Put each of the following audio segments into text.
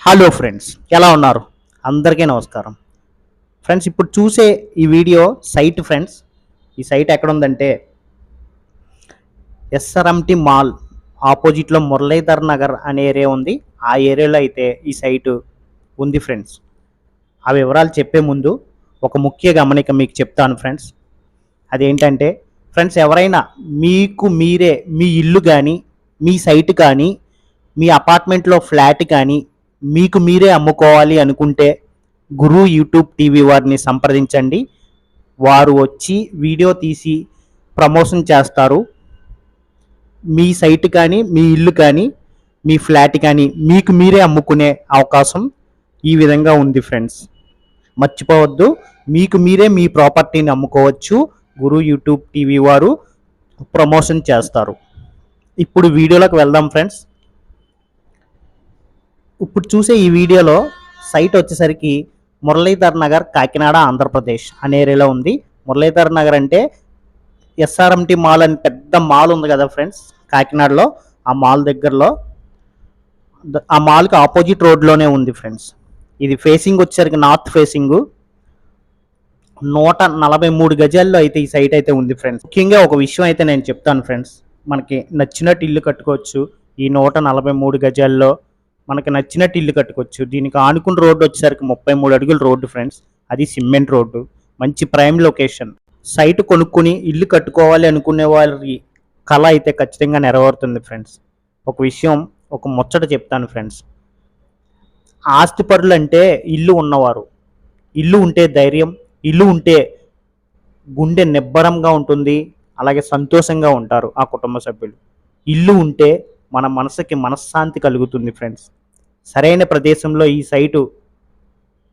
Hello friends ఎలా ఉన్నారు? అందరికీ నమస్కారం. ఫ్రెండ్స్ ఇప్పుడు చూసే ఈ వీడియో సైట్ ఫ్రెండ్స్ ఈ సైట్ ఎక్కడ ఉందంటే ఎస్ఆర్ఎంటి మాల్ ఆపోజిట్లో మురళీధర్ నగర్ అనే ఏరియా ఉంది. ఆ ఏరియాలో అయితే ఈ సైటు ఉంది ఫ్రెండ్స్ ఆ వివరాలు చెప్పే ముందు ఒక ముఖ్య గమనిక మీకు చెప్తాను ఫ్రెండ్స్ అదేంటంటే ఫ్రెండ్స్ ఎవరైనా మీకు మీరే మీ ఇల్లు కానీ మీ సైట్ కానీ మీ అపార్ట్మెంట్లో ఫ్లాట్ కానీ మీకు మీరే అమ్ముకోవాలి అనుకుంటే గురు యూట్యూబ్ టీవీ వారిని సంప్రదించండి. వారు వచ్చి వీడియో తీసి ప్రమోషన్ చేస్తారు. మీ సైట్ కానీ మీ ఇల్లు కానీ మీ ఫ్లాట్ కానీ మీకు మీరే అమ్ముకునే అవకాశం ఈ విధంగా ఉంది ఫ్రెండ్స్. మర్చిపోవద్దు మీకు మీరే మీ ప్రాపర్టీని అమ్ముకోవచ్చు. గురు యూట్యూబ్ టీవీ వారు ప్రమోషన్ చేస్తారు. ఇప్పుడు వీడియోలోకి వెళ్దాం ఫ్రెండ్స్. ఇప్పుడు చూసే ఈ వీడియోలో సైట్ వచ్చేసరికి మురళీధర్ నగర్ కాకినాడ ఆంధ్రప్రదేశ్ అనే ఏరియాలో ఉంది. మురళీధర్ నగర్ అంటే ఎస్ఆర్ఎంటి మాల్ అని పెద్ద మాల్ ఉంది కదా ఫ్రెండ్స్ కాకినాడలో. ఆ మాల్ దగ్గరలో ఆ మాల్కి ఆపోజిట్ రోడ్లోనే ఉంది ఫ్రెండ్స్ ఇది ఫేసింగ్ వచ్చేసరికి నార్త్ ఫేసింగ్ నూట నలభై మూడు గజాల్లో అయితే ఈ సైట్ అయితే ఉంది ఫ్రెండ్స్ ముఖ్యంగా ఒక విషయం అయితే నేను చెప్తాను ఫ్రెండ్స్ మనకి నచ్చినట్టు ఇల్లు కట్టుకోవచ్చు. ఈ నూట నలభై మూడు గజాల్లో మనకి నచ్చినట్టు ఇల్లు కట్టుకోవచ్చు. దీనికి ఆనుకున్న రోడ్డు వచ్చేసరికి ముప్పై మూడు అడుగులు రోడ్డు ఫ్రెండ్స్. అది సిమెంట్ రోడ్డు. మంచి ప్రైమ్ లొకేషన్. సైట్ కొనుక్కుని ఇల్లు కట్టుకోవాలి అనుకునే వారి కళ అయితే ఖచ్చితంగా నెరవేరుతుంది ఫ్రెండ్స్. ఒక విషయం ఒక ముచ్చట చెప్తాను ఫ్రెండ్స్. ఆస్తిపరులు అంటే ఇల్లు ఉన్నవారు. ఇల్లు ఉంటే ధైర్యం ఇల్లు ఉంటే గుండె నిబ్బరంగా ఉంటుంది అలాగే సంతోషంగా ఉంటారు ఆ కుటుంబ సభ్యులు. ఇల్లు ఉంటే మన మనసుకి మనశ్శాంతి కలుగుతుంది ఫ్రెండ్స్. సరైన ప్రదేశంలో ఈ సైటు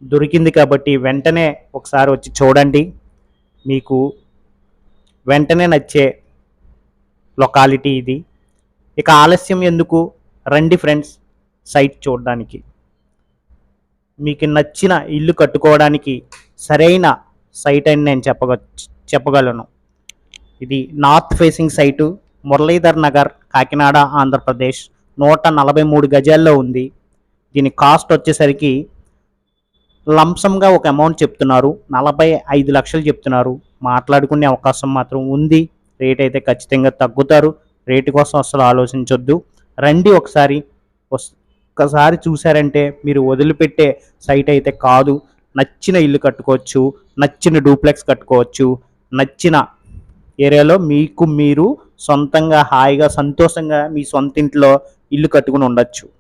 దొరికింది కాబట్టి వెంటనే ఒకసారి వచ్చి చూడండి. మీకు వెంటనే నచ్చే లొకాలిటీ ఇది. ఇక ఆలస్యం ఎందుకు? రండి ఫ్రెండ్స్ సైట్ చూడడానికి. మీకు నచ్చిన ఇల్లు కట్టుకోవడానికి సరైన సైట్ అని నేను చెప్పగ చెప్పగలను. ఇది north facing site Muralidhar Nagar Kakinada Andhra Pradesh. నూట నలభై మూడు గజాల్లో ఉంది. దీని కాస్ట్ వచ్చేసరికి లంసంగా ఒక అమౌంట్ చెప్తున్నారు. నలభై ఐదు లక్షలు చెప్తున్నారు. మాట్లాడుకునే అవకాశం మాత్రం ఉంది. రేట్ అయితే ఖచ్చితంగా తగ్గుతారు. రేటు కోసం అసలు ఆలోచించొద్దు. రండి ఒకసారి. వస్- ఒక్కసారి చూసారంటే మీరు వదిలిపెట్టే సైట్ అయితే కాదు. నచ్చిన ఇల్లు కట్టుకోవచ్చు. నచ్చిన డూప్లెక్స్ కట్టుకోవచ్చు. నచ్చిన ఏరియాలో మీకు మీరు సొంతంగా హాయిగా సంతోషంగా మీ సొంత ఇంట్లో ఇల్లు కట్టుకుని ఉండొచ్చు.